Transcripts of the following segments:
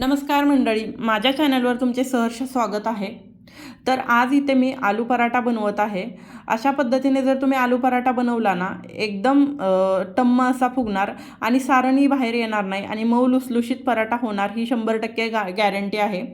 नमस्कार मंडळी माझ्या चॅनलवर तुमचे सहर्ष स्वागत आहे. तर आज इथे मी आलू पराठा बनवत आहे. अशा पद्धतीने जर तुम्ही आलू पराठा बनवला ना एकदम टम्म असा फुगणार आणि सारणही बाहेर येणार नाही आणि मऊ लुसलुशीत पराठा होणार ही शंभर टक्के गा गॅरंटी आहे.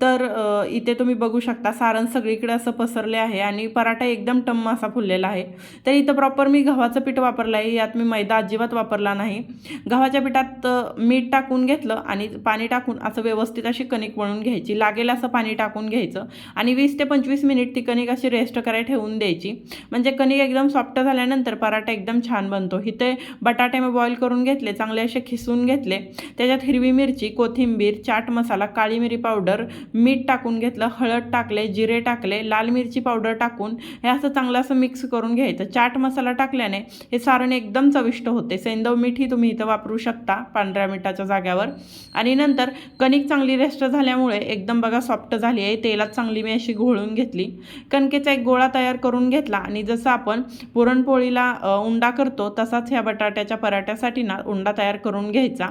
तर इथे तुम्ही बघू शकता सारण सगळीकडे असं पसरले आहे आणि पराठा एकदम टम्म असा फुललेला आहे. तर इथं प्रॉपर मी गव्हाचं पीठ वापरलं आहे यात मी मैदा अजिबात वापरला नाही. गव्हाच्या पिठात मीठ टाकून घेतलं आणि पाणी टाकून असं व्यवस्थित अशी कणिक वळून घ्यायची लागेल असं पाणी टाकून घ्यायचं आणि वीस ते पंचवीस मिनिट ती कणिक अशी रेस्ट करायला ठेवून द्यायची. म्हणजे कणिक एकदम सॉफ्ट झाल्यानंतर पराठा एकदम छान बनतो. इथे बटाटे मी बॉईल करून घेतले चांगले असे खिसून घेतले. त्याच्यात हिरवी मिरची कोथिंबीर चाट मसाला काळी मिरी पावडर मीठ टाकून घेतलं हळद टाकले जिरे टाकले लाल मिरची पावडर टाकून हे असं चांगलं असं मिक्स करून घ्यायचं. चाट मसाला टाकल्याने हे सारण एकदम चविष्ट होते. सेंदव मीठही तुम्ही इथं वापरू शकता पांढऱ्या मिठाच्या जाग्यावर. आणि नंतर कणिक चांगली रेस्ट झाल्यामुळे एकदम बघा सॉफ्ट झाली आहे तेलात चांगली मी अशी घोळून घेतली. कणकेचा एक गोळा तयार करून घेतला आणि जसं आपण पुरणपोळीला उंडा करतो तसाच ह्या बटाट्याच्या पराठ्यासाठी ना उंडा तयार करून घ्यायचा.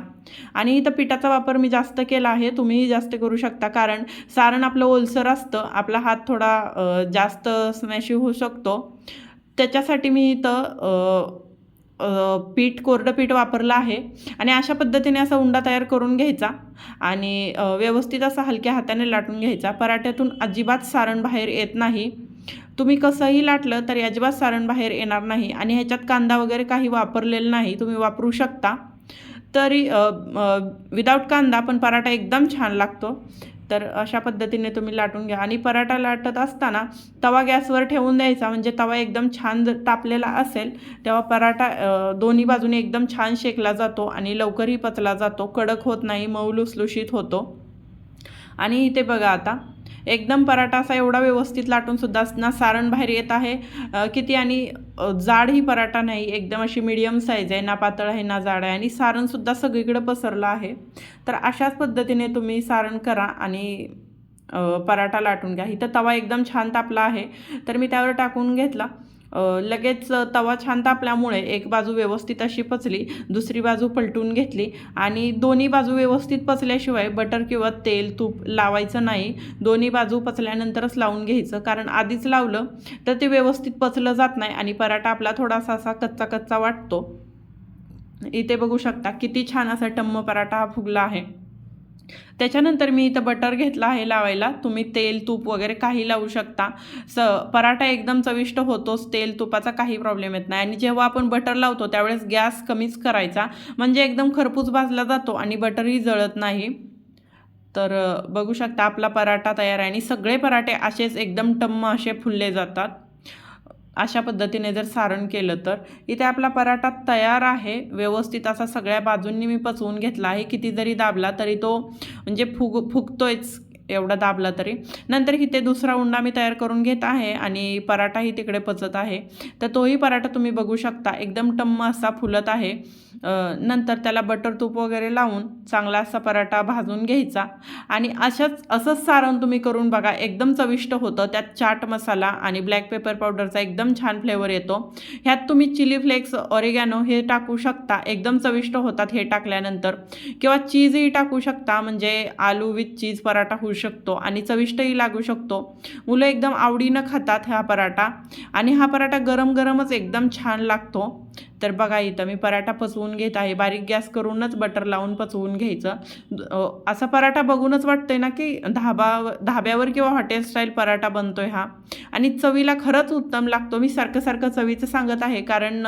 आणि इथं पिठाचा वापर मी जास्त केला आहे तुम्हीही जास्त करू शकता. कारण सारण आपलं ओलसर असतं आपला हात थोडा जास्त स्मॅशी होऊ शकतो. त्याच्यासाठी मी इथं पीठ कोरडं पीठ वापरलं आहे. आणि अशा पद्धतीने असा उंडा तयार करून घ्यायचा. आणि व्यवस्थित असा हलक्या हाताने लाटून घ्यायचा. पराठ्यातून अजिबात सारण बाहेर येत नाही. तुम्ही कसंही लाटलं तरी अजिबात सारण बाहेर येणार नाही. आणि ह्याच्यात कांदा वगैरे काही वापरलेलं नाही. तुम्ही वापरू शकता. तरी विदाऊट कांदा पण पराठा एकदम छान लागतो. तर अशा पद्धतीने तुम्ही लाटून घ्या. आणि पराठा लाटत असताना तवा गॅसवर ठेवून द्यायचा. म्हणजे तवा एकदम छान जर तापलेला असेल तेव्हा पराठा दोन्ही बाजूने एकदम छान शेकला जातो आणि लवकरही पचला जातो. कडक होत नाही मऊ लुसलुशीत होतो. आणि इथे बघा आता एकदम पराठा असा एवढा व्यवस्थित लाटून सुद्धा ना सारण बाहेर येत आहे. किती आणि जाड जाडही पराठा नाही एकदम अशी मिडियम साईज आहे ना पातळ आहे ना जाड आहे आणि सारणसुद्धा सगळीकडे पसरलं आहे. तर अशाच पद्धतीने तुम्ही सारण करा आणि पराठा लाटून घ्या. इथं तवा एकदम छान तापला आहे. तर मी त्यावर टाकून घेतला. लगेच तवा छान तापल्यामुळे एक बाजू व्यवस्थित अशी पचली दुसरी बाजू पलटून घेतली आणि दोन्ही बाजू व्यवस्थित पचल्याशिवाय बटर किंवा तेल तूप लावायचं नाही. दोन्ही बाजू पचल्यानंतरच लावून घ्यायचं. कारण आधीच लावलं तर ते व्यवस्थित पचलं जात नाही आणि पराठा आपला थोडासा असा कच्चा कच्चा वाटतो. इथे बघू शकता किती छान असा टम्म पराठा हा फुगला आहे. त्याच्यानंतर मी इथं बटर घेतला आहे लावायला. तुम्ही तेल तूप वगैरे काही लावू शकता. स पराठा एकदम चविष्ट होतोच. तेल तुपाचा काही प्रॉब्लेम येत नाही. आणि जेव्हा आपण बटर लावतो त्यावेळेस गॅस कमीच करायचा. म्हणजे एकदम खरपूस भाजला जातो आणि बटरही जळत नाही. तर बघू शकता आपला पराठा तयार आहे. आणि सगळे पराठे असेच एकदम टम्म असे फुलले जातात. अशा पद्धतीने जर सारण केलं तर इथे आपला पराठा तयार आहे. व्यवस्थित असा सगळ्या बाजूंनी मी पचवून घेतला आहे. किती जरी दाबला तरी तो म्हणजे फुग फुगतोयच. एवढा दाबला तरी. नंतर इथे दुसरा उंडा मी तयार करून घेत आहे आणि पराठाही तिकडे पचत आहे. तर तोही पराठा तुम्ही बघू शकता. एकदम टम्म असा फुलत आहे. नंतर त्याला बटर तूप वगैरे लावून चांगला असा पराठा भाजून घ्यायचा. आणि अशाच असंच सारण तुम्ही करून बघा. एकदम चविष्ट होतं. त्यात चाट मसाला आणि ब्लॅक पेपर पावडरचा एकदम छान फ्लेवर येतो. ह्यात तुम्ही चिली फ्लेक्स ऑरिगॅनो हे टाकू शकता. एकदम चविष्ट होतात हे टाकल्यानंतर. किंवा चीजही टाकू शकता. म्हणजे आलू विथ चीज पराठा होऊ शकतो आणि चविष्टही लागू शकतो. मुलं एकदम आवडीनं खातात हा पराठा आणि हा पराठा गरम गरमच एकदम छान लागतो. तर बघा इथं मी पराठा पचवून घेत आहे. बारीक गॅस करूनच बटर लावून पचवून घ्यायचं. असा पराठा बघूनच वाटतंय ना की धाबा धाब्यावर किंवा हॉटेल स्टाईल पराठा बनतोय हा. आणि चवीला खरंच उत्तम लागतो. मी सारखं सारखं चवीचं सांगत आहे. कारण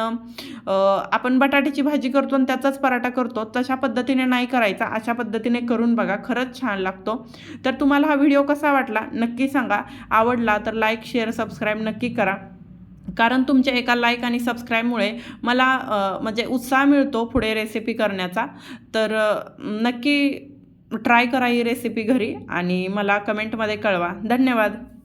आपण बटाट्याची भाजी करतो आणि त्याचाच पराठा करतो तशा पद्धतीने नाही करायचा अशा पद्धतीने करून बघा खरंच छान लागतो. तर तुम्हाला हा व्हिडिओ कसा वाटला नक्की सांगा. आवडला तर लाईक शेअर सबस्क्राईब नक्की करा. कारण तुमच्या एका लाईक आणि सबस्क्राईबमुळे मला म्हणजे उत्साह मिळतो पुढे रेसिपी करण्याचा. तर नक्की ट्राय करा ही रेसिपी घरी आणि मला कमेंटमध्ये कळवा. धन्यवाद.